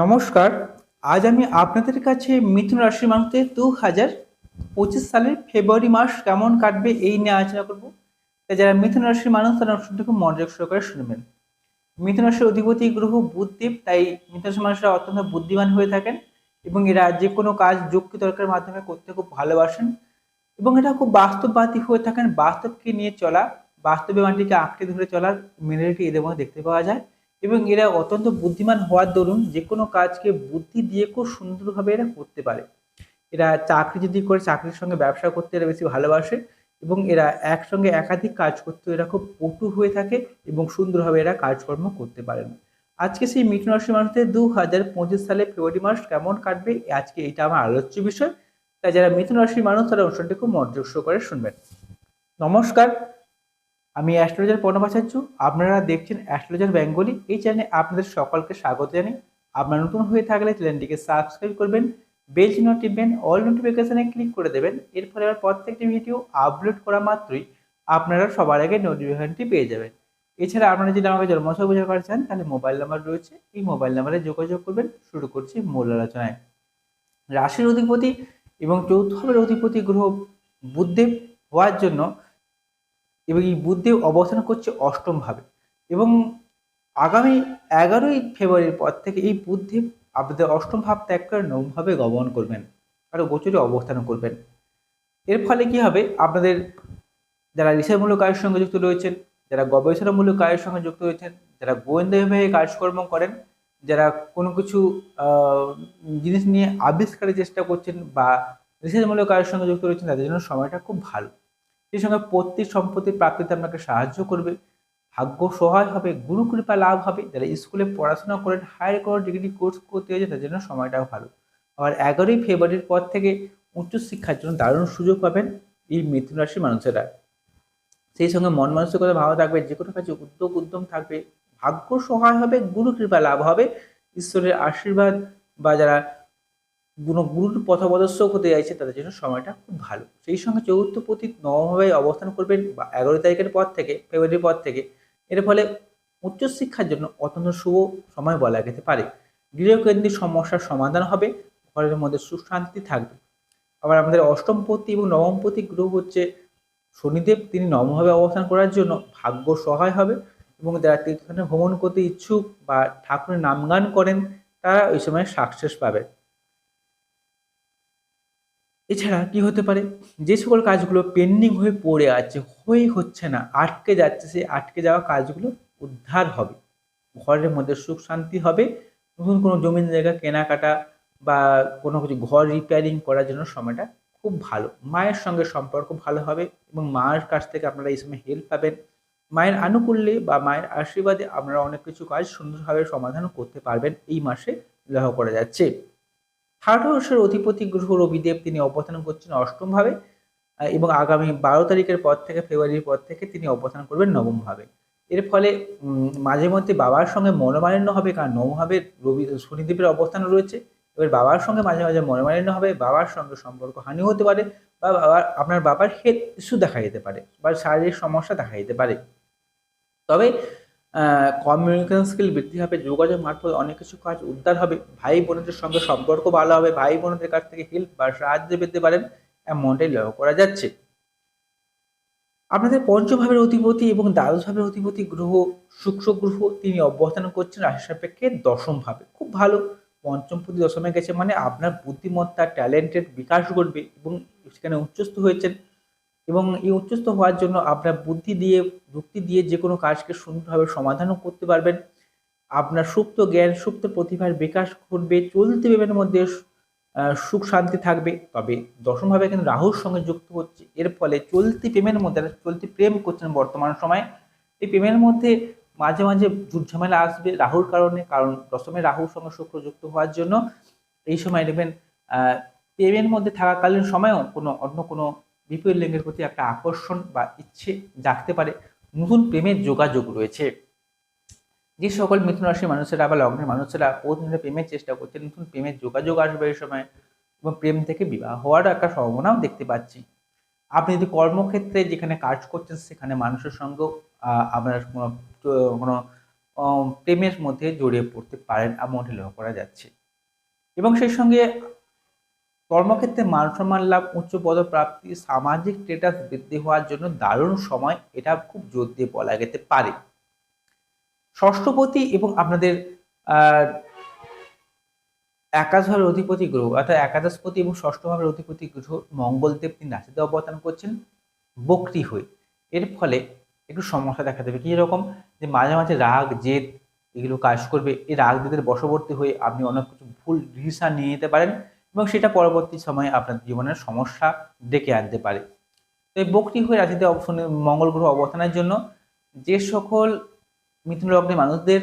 নমস্কার, আজ আমি আপনাদের কাছে মিথুন রাশির মানুষদের দু হাজার পঁচিশ সালের ফেব্রুয়ারি মাস কেমন কাটবে এই নিয়ে আলোচনা করব। তাই যারা মিথুন রাশির মানুষ, তারা অনুষ্ঠানটিকে মনোযোগ সহকারে শুনবেন। মিথুন রাশির অধিপতি গ্রহ বুধদেব, তাই মিথুন রাশির মানুষরা অত্যন্ত বুদ্ধিমান হয়ে থাকেন এবং এরা যে কোনো কাজ যুক্তি তর্কের মাধ্যমে করতে খুব ভালোবাসেন এবং এটা খুব বাস্তববাদী হয়ে থাকেন। বাস্তবকে নিয়ে চলা, বাস্তবে মাটিকে আঁকড়ে ধরে চলার মেনারিটি এদের মধ্যে দেখতে পাওয়া যায়। এবং এরা অত্যন্ত বুদ্ধিমান হওয়ার দরুন যে কোনো কাজকে বুদ্ধি দিয়ে খুব সুন্দরভাবে এরা করতে পারে। এরা চাকরি যদি করে, চাকরির সঙ্গে ব্যবসা করতে এরা বেশি ভালোবাসে এবং এরা একসঙ্গে একাধিক কাজ করতে এরা খুব পটু হয়ে থাকে এবং সুন্দরভাবে এরা কাজকর্ম করতে পারেন। আজকে সেই মিথুন রাশির মানুষদের দু হাজার পঁচিশ সালে ফেব্রুয়ারি মাস কেমন কাটবে আজকে এটা আমার আলোচ্য বিষয়। তাই যারা মিথুন রাশির মানুষ, তারা অনুষ্ঠানটি খুব মনোযোগ করে শুনবেন। নমস্কার। আমি অ্যাস্ট্রোলজার পর্ণবাচার্য আপনারা দেখছেন অ্যাস্ট্রোলজার বেঙ্গলি। এই চ্যানেলে আপনাদের সকলকে স্বাগত জানাই। আপনারা নতুন হয়ে থাকলে চ্যানেলটিকে সাবস্ক্রাইব করবেন, বেল চিহ্ন টিপবেন, অল নোটিফিকেশানে ক্লিক করে দেবেন। এর ফলে আমার প্রত্যেকটি ভিডিও আপলোড করা মাত্রই আপনারা সবার আগে নোটিফিকেশনটি পেয়ে যাবেন। এছাড়া আপনারা যদি আমাকে জন্মছক বোঝা করা চান, তাহলে মোবাইল নাম্বার রয়েছে। এই মোবাইল নাম্বারে যোগাযোগ করবেন। শুরু করছি মূল আলোচনায়। রাশির অধিপতি এবং চৌথ অধিপতি গ্রহ বুদ্ধদেব হওয়ার জন্য এবং এই বুদ্ধদেব অবস্থান করছে অষ্টম ভাবে এবং আগামী এগারোই ফেব্রুয়ারির পর থেকে এই বুদ্ধদেব আপনাদের অষ্টম ভাব ত্যাগ করে নবমভাবে গমন করবেন। আরও গোচরে অবস্থান করবেন। এর ফলে কি হবে? আপনাদের যারা রিসার্চমূলক কাজের সঙ্গে যুক্ত রয়েছেন, যারা গবেষণামূলক কাজের সঙ্গে যুক্ত রয়েছেন, যারা গোয়েন্দা বিভাগে কাজকর্ম করেন, যারা কোনো কিছু জিনিস নিয়ে আবিষ্কারের চেষ্টা করছেন বা রিসার্চমূলক কাজের সঙ্গে যুক্ত রয়েছেন, তাদের জন্য সময়টা খুব ভালো। সেই সঙ্গে পৈতৃক সম্পত্তির প্রাপ্তিতে আপনাকে সাহায্য করবে। ভাগ্য সহায় হবে গুরু কৃপা লাভ হবে। যারা স্কুলে পড়াশোনা করেন হায়ার কোনো ডিগ্রি কোর্স করতে হয়েছে তার জন্য সময়টাও ভালো। আবার এগারোই ফেব্রুয়ারির পর থেকে উচ্চশিক্ষার জন্য দারুণ সুযোগ পাবেন এই মিথুন রাশির মানুষেরা। সেই সঙ্গে মন মানসিকতা ভালো থাকবে, যে কোনো কাজে উদ্যোগ উদ্যম থাকবে। ভাগ্য সহায় হবে গুরু কৃপা লাভ হবে। ঈশ্বরের আশীর্বাদ বা যারা গুরুর পথপ্রদর্শক হতে চাইছে তাদের জন্য সময়টা খুব ভালো। সেই সঙ্গে চতুর্থ প্রতি নবমভাবে অবস্থান করবেন বা এগারো তারিখের পর থেকে, ফেব্রুয়ারির পর থেকে। এর ফলে উচ্চশিক্ষার জন্য অত্যন্ত শুভ সময় বলা যেতে পারে। গৃহকেন্দ্রিক সমস্যার সমাধান হবে, ঘরের মধ্যে সুশান্তি থাকবে। আবার আমাদের অষ্টমপতি এবং নবমপতি গ্রহ হচ্ছে শনিদেব, তিনি নবমভাবে অবস্থান করার জন্য ভাগ্য সহায় হবে এবং যারা তীর্থস্থানে ভ্রমণ করতে ইচ্ছুক বা ঠাকুরের নামগান করেন, তারা ওই সময় সাকসেস পাবে এছাড়া কি হতে পারে? যে সকল কাজগুলো পেন্ডিং হয়ে পড়ে আছে হয়ে হচ্ছে না, আটকে যাচ্ছে, সেই আটকে যাওয়া কাজগুলো উদ্ধার হবে। ঘরের মধ্যে সুখ শান্তি হবে, নতুন কোনো জমিন জায়গা কেনাকাটা বা কোনো কিছু ঘর রিপেয়ারিং করার জন্য সময়টা খুব ভালো। মায়ের সঙ্গে সম্পর্ক ভালো হবে এবং মায়ের কাছ থেকে আপনারা এই সময় হেল্প পাবেন। মায়ের আনুকূল্যে বা মায়ের আশীর্বাদে আপনারা অনেক কিছু কাজ সুন্দরভাবে সমাধান করতে পারবেন এই মাসে লক্ষ্য করা যাচ্ছে। থার্ড হাউসের অধিপতি গ্রহ রবিদেব তিনি অবস্থান করছেন অষ্টমভাবে এবং আগামী বারো তারিখের পর থেকে, ফেব্রুয়ারির পর থেকে তিনি অবস্থান করবেন নবমভাবে। এর ফলে মাঝে মধ্যে বাবার সঙ্গে মনোমালিন্য হবে, কারণ নবমভাবে রবি, শনিদেবের অবস্থান রয়েছে। এবার বাবার সঙ্গে মাঝে মাঝে মনোমালিন্য হবে, বাবার সঙ্গে সম্পর্ক হানি হতে পারে, বা বাবার, আপনার বাবার হেলথ ইস্যু দেখা যেতে পারে, বা শারীরিক সমস্যা দেখা যেতে পারে। তবে কমিউনিকেশন স্কিল বৃদ্ধি হবে, যোগাযোগ মারফত অনেক কিছু কাজ উদ্ধার হবে, ভাই বোনদের সঙ্গে সম্পর্ক ভালো হবে, ভাই বোনদের কাছ থেকে হেল্প বা সাহায্য পেতে পারেন এমনটাই লক্ষ্য করা যাচ্ছে। আপনাদের পঞ্চভাবের অধিপতি এবং দ্বাদশ ভাবের অধিপতি গ্রহ, শুক্র গ্রহ তিনি অবস্থান করছেন রাশি সাপেক্ষে দশম ভাবে খুব ভালো, পঞ্চম প্রতি দশমে গেছে মানে আপনার বুদ্ধিমত্তা ট্যালেন্টের বিকাশ ঘটবে এবং সেখানে উচ্চস্থ হয়েছেন। এবং এই উচ্চস্থ হওয়ার জন্য আপনার বুদ্ধি দিয়ে যুক্তি দিয়ে যে কোনো কাজকে সুন্দরভাবে সমাধানও করতে পারবেন। আপনার সুপ্ত জ্ঞান, সুপ্ত প্রতিভার বিকাশ ঘটবে, চলতি প্রেমের মধ্যে সুখ শান্তি থাকবে। তবে দশমভাবে কিন্তু রাহুর সঙ্গে যুক্ত হচ্ছে। এর ফলে চলতি প্রেমের মধ্যে, চলতি প্রেম করছেন বর্তমান সময়ে। এই প্রেমের মধ্যে মাঝে মাঝে ঝামেলা আসবে রাহুর কারণে, কারণ দশমে রাহুর সঙ্গে শুক্র যুক্ত হওয়ার জন্য এই সময় দেখবেন প্রেমের মধ্যে থাকাকালীন সময়েও কোনো, অন্য কোনো বিপরীত লিঙ্গের প্রতি একটা আকর্ষণ বা ইচ্ছে জাগতে পারে, নতুন প্রেমের যোগাযোগ রয়েছে। যে সকল মিথুন রাশির মানুষেরা বা লগ্নের মানুষেরা প্রতিদিন প্রেমের চেষ্টা করছে, নতুন প্রেমের যোগাযোগ আসবে এই সময় এবং প্রেম থেকে বিবাহ হওয়ার একটা সম্ভাবনাও দেখতে পাচ্ছি। আপনি যদি কর্মক্ষেত্রে যেখানে কাজ করছেন, সেখানে মানুষের সঙ্গেও আপনার কোনো কোনো প্রেমের মধ্যে জড়িয়ে পড়তে পারেন, এমনটি লক্ষ্য করা যাচ্ছে। এবং সেই সঙ্গে কর্মক্ষেত্রে মান সম্মান লাভ উচ্চ পদপ্রাপ্তি সামাজিক স্টেটাস বৃদ্ধি হওয়ার জন্য দারুণ সময় এটা খুব জোর দিয়ে বলা যেতে পারে। ষষ্ঠপতি এবং আপনাদের আহ, একাদশ ভাবের অধিপতি গ্রহ অর্থাৎ একাদশপতি এবং ষষ্ঠ ভাবের অধিপতি গ্রহ মঙ্গলদেব তিনি রাশিতে অবস্থান করছেন বক্রি হয়ে। এর ফলে একটু সমস্যা দেখা দেবে। কি রকম যে মাঝে মাঝে রাগ জেদ এগুলো কাজ করবে। এই রাগ জেদের বশবর্তী হয়ে আপনি অনেক কিছু ভুল ডিসিশন নিয়ে নিতে পারেন। এবং সেটা পরবর্তী সময়ে আপনার জীবনের সমস্যা ডেকে আনতে পারে। তো এই বক্রি হয়ে রাশিতে মঙ্গল গ্রহ অবস্থানের জন্য যে সকল মিথুন লগ্নের মানুষদের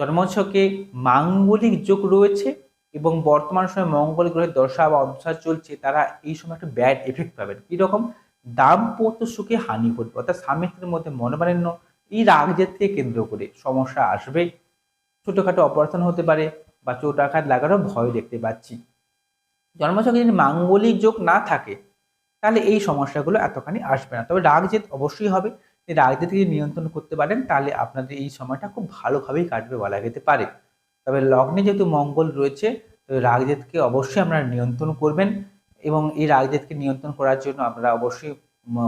জন্মছকে মাঙ্গলিক যোগ রয়েছে এবং বর্তমান সময়ে মঙ্গল গ্রহের দশা বা অদশা চলছে, তারা এই সময় একটা ব্যাড এফেক্ট পাবেন। কীরকম? দাম্পত্য সুখে হানি ঘটবে। অর্থাৎ স্বামী স্ত্রীর মধ্যে মনোমালিন্য এই রাগ জেদকে কেন্দ্র করে সমস্যা আসবে। ছোটোখাটো অপারেশন হতে পারে বা চোট আঘাত লাগারও ভয় দেখতে পাচ্ছি। জন্মছকে যদি মাঙ্গলিক যোগ না থাকে, তাহলে এই সমস্যাগুলো এতখানি আসবে না। তবে রাগ জেদ অবশ্যই হবে। রাগ জেদকে যদি নিয়ন্ত্রণ করতে পারেন, তাহলে আপনাদের এই সময়টা খুব ভালোভাবেই কাটবে বলা যেতে পারে। তবে লগ্নে যেহেতু মঙ্গল রয়েছে তো রাগ জেদকে অবশ্যই আপনারা নিয়ন্ত্রণ করবেন এবং এই রাগ জেদকে নিয়ন্ত্রণ করার জন্য আপনারা অবশ্যই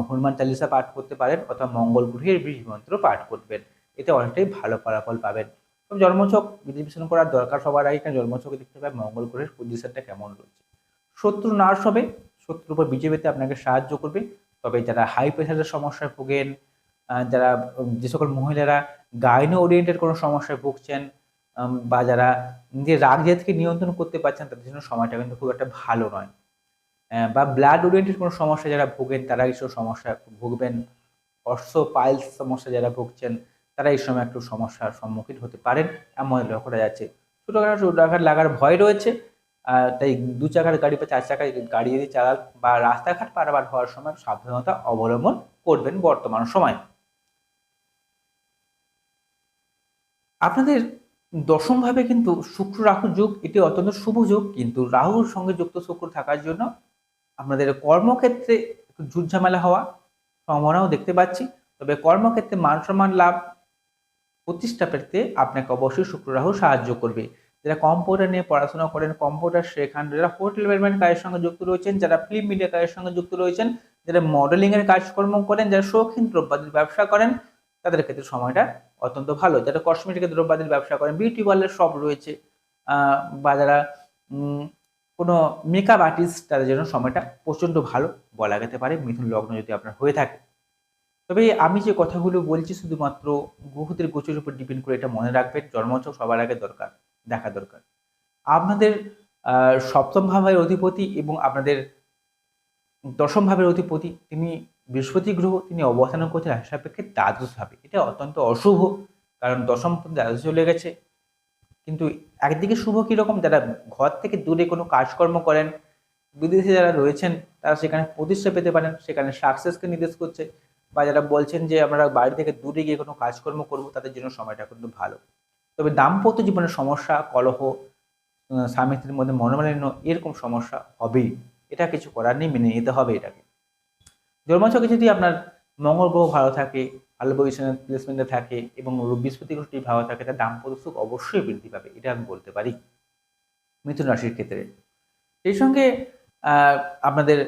হনুমান চালিসা পাঠ করতে পারেন অথবা মঙ্গল গ্রহের বীজ মন্ত্র পাঠ করবেন। এতে অনেকটাই ভালো ফলাফল পাবেন। তবে জন্মছক বিশ্লেষণ করার দরকার সবার আগে, কারণ জন্মছকে দেখতে হবে মঙ্গল গ্রহের পজিশনটা কেমন রয়েছে। শত্রু নার্স হবে, শত্রুর উপর বিজয় পেতে আপনাকে সাহায্য করবে। তবে যারা হাই প্রেশারের সমস্যায় ভোগেন যারা যে সকল মহিলারা গাইনো ওরিয়েন্টেড কোনো সমস্যায় ভুগছেন বা যারা নিজের রাগ জেদকে নিয়ন্ত্রণ করতে পারছেন, তাদের জন্য সময়টা কিন্তু খুব একটা ভালো নয়। বা ব্লাড ওরিয়েন্টেড কোনো সমস্যা যারা ভোগেন, তারা এইসব সমস্যা ভুগবেন। অর্শ পাইলস সমস্যা যারা ভুগছেন, তারা এই সময় একটু সমস্যার সম্মুখীন হতে পারেন। এমন লক্ষ্য করা যাচ্ছে। ছোটোখাটো চোটাঘাট লাগার ভয় রয়েছে। তাই দু চাকার গাড়ি বা চার চাকার গাড়ি যদি চালান বা রাস্তাঘাট পারাবার হওয়ার সময় সাবধানতা অবলম্বন করবেন বর্তমান সময়। আপনাদের দশমভাবে কিন্তু শুক্র রাহু যুগ, এটি অত্যন্ত শুভ যুগ, কিন্তু রাহুর সঙ্গে যুক্ত শুক্র থাকার জন্য আপনাদের কর্মক্ষেত্রে একটু ঝুটঝামেলা হওয়া সম্ভাবনাও দেখতে পাচ্ছি। তবে কর্মক্ষেত্রে মান সম্মান লাভ প্রতিষ্ঠা পেতে আপনাকে অবশ্যই শুক্র রাহু সাহায্য করবে। যারা কম্পিউটার নিয়ে পড়াশোনা করেন কম্পিউটার শেখান, যারা হোটেল ম্যানেজমেন্ট কাজের সঙ্গে যুক্ত রয়েছেন, যারা ফিল্ম মিডিয়া কাজের সঙ্গে যুক্ত রয়েছেন, যারা মডেলিংয়ের কাজকর্ম করেন, যারা শৌখিন দ্রব্যাদির ব্যবসা করেন, তাদের ক্ষেত্রে সময়টা অত্যন্ত ভালো। যারা কসমেটিকের দ্রব্যাদির ব্যবসা করেন বিউটি পার্লার সব রয়েছে বা যারা কোনো মেকআপ আর্টিস্ট তাদের জন্য সময়টা প্রচণ্ড ভালো বলা যেতে পারে, মিথুন লগ্ন যদি আপনার হয়ে থাকে। তবে আমি যে কথাগুলো বলছি, শুধুমাত্র গ্রহদের গোচরের উপর ডিপেন্ড করে এটা মনে রাখবেন, জন্মোৎসব সবার আগে দরকার। দেখা দরকার। আপনাদের সপ্তম ভাবের অধিপতি এবং আপনাদের দশম ভাবের অধিপতি, তিনি বৃহস্পতি গ্রহ, তিনি অবস্থান করছেন সাপেক্ষে দ্বাদশ ভাবে। এটা অত্যন্ত অশুভ, কারণ দশম দ্বাদশ চলে গেছে। কিন্তু একদিকে শুভ কীরকম, যারা ঘর থেকে দূরে কোনো কাজকর্ম করেন, বিদেশে যারা রয়েছেন, তারা সেখানে প্রতিষ্ঠা পেতে পারেন, সেখানে সাকসেসকে নির্দেশ করছে, বা যারা বলছেন যে আমরা বাড়ি থেকে দূরে গিয়ে কোনো কাজকর্ম করব, তাদের জন্য সময়টা কিন্তু ভালো। তবে দাম্পত্য জীবনের সমস্যা, কলহ স্বামী স্ত্রীর মধ্যে মনোমালিন্য এরকম সমস্যা হবেই। এটা কিছু করার নেই, মেনে নিতে হবে এটাকে। জন্মাচকে যদি আপনার মঙ্গল গ্রহ ভালো থাকে ভালো পজিশনের প্লেসমেন্টে থাকে এবং বৃহস্পতি গ্রহটি ভালো থাকে তার দাম্পত্য সুখ অবশ্যই বৃদ্ধি পাবে, এটা আমি বলতে পারি। মিথুন রাশির ক্ষেত্রে। সেই সঙ্গে আপনাদের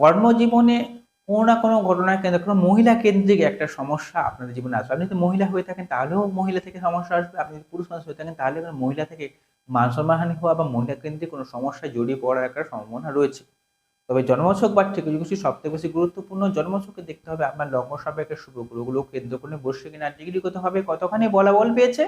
কর্মজীবনে কোনো না কোনো ঘটনায় কেন্দ্র, কোনো মহিলা কেন্দ্রিক একটা সমস্যা আপনাদের জীবনে আসবে। আপনি যদি মহিলা হয়ে থাকেন, তাহলেও মহিলা থেকে সমস্যা আসবে। আপনি যদি পুরুষ মানুষ হয়ে থাকেন, তাহলে মহিলা থেকে মান সম্মানহানি হওয়া বা মহিলা কেন্দ্রিক কোনো সমস্যায় জড়িয়ে পড়ার একটা সম্ভাবনা রয়েছে। তবে জন্মছক বা ঠিক জিনিসটি সবথেকে বেশি গুরুত্বপূর্ণ জন্মছকে দেখতে হবে। আপনার লগ্ন সাপেক্ষের শুভ গ্রহগুলো কেন্দ্র করে বসে কিনা ডিগ্রি কত হবে। কতখানি বলাবল পেয়েছে?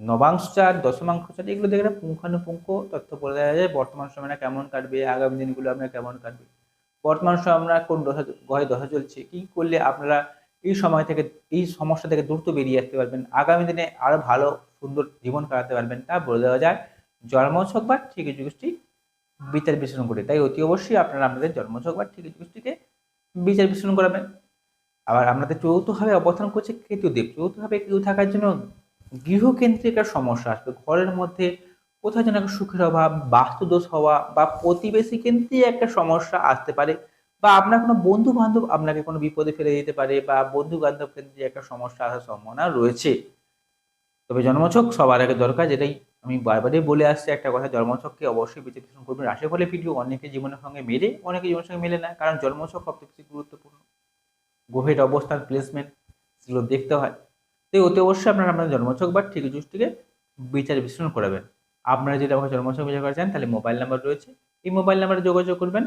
নবাংশ চার, দশমাংশ চার, এগুলো দেখে পুঙ্খানুপুঙ্খ তথ্য বলে দেওয়া যায়। বর্তমান সময়টা কেমন কাটবে, আগামী দিনগুলো আপনার কেমন কাটবে? বর্তমান সময় আমরা কোন দশা গ্রহে দশা চলছে কি করলে আপনারা এই সময় থেকে, এই সমস্যা থেকে দ্রুত বেরিয়ে আসতে পারবেন? আগামী দিনে আরও ভালো, সুন্দর জীবন কাটাতে পারবেন তা বলে দেওয়া যায়। জন্মছক বা ঠিক যুগটি বিচার বিশ্লেষণ করে। তাই অতি অবশ্যই আপনারা আপনাদের জন্মছক বা ঠিক যুগটিকে বিচার বিশ্লেষণ করাবেন। আবার আপনাদের চৌথভাবে অবস্থান করছে কেতুদেব চৌথভাবে কেউ থাকার জন্য গৃহকেন্দ্রিক একটা সমস্যা আসবে। ঘরের মধ্যে কোথাও যেন একটা সুখের অভাব, বাস্তুদোষ হওয়া বা প্রতিবেশী কেন্দ্রিক একটা সমস্যা আসতে পারে বা আপনার কোনো বন্ধু বান্ধব আপনাকে কোনো বিপদে ফেলে দিতে পারে বা বন্ধু বান্ধব কেন্দ্রিক একটা সমস্যা আসার সম্ভাবনা রয়েছে। তবে জন্মছক সবার আগে দরকার যেটাই আমি বারবারই বলে আসছি একটা কথা, জন্মছককে অবশ্যই বিশ্লেষণ করবেন। রাশিফলের ভিডিও অনেকে জীবনের সঙ্গে মেলে, অনেকে জীবনের সঙ্গে মেলে না, কারণ জন্মছক সবথেকে বেশি গুরুত্বপূর্ণ। গ্রহের অবস্থান প্লেসমেন্ট সেগুলো দেখতে হয়। তো অতি অবশ্যই আপনারা আপনার জন্মছক বা ঠিক জুষ্টিকে বিচার বিশ্লেষণ করাবেন। আপনারা যদি আমাকে জন্মসংখ্যা করা চান, তাহলে মোবাইল নাম্বার রয়েছে। এই মোবাইল নাম্বারে যোগাযোগ করবেন।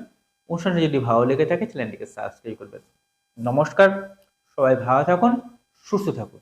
অনুষ্ঠানটি যদি ভালো লেগে থাকে, চ্যানেলটিকে সাবস্ক্রাইব করবেন। নমস্কার, সবাই ভালো থাকুন, সুস্থ থাকুন।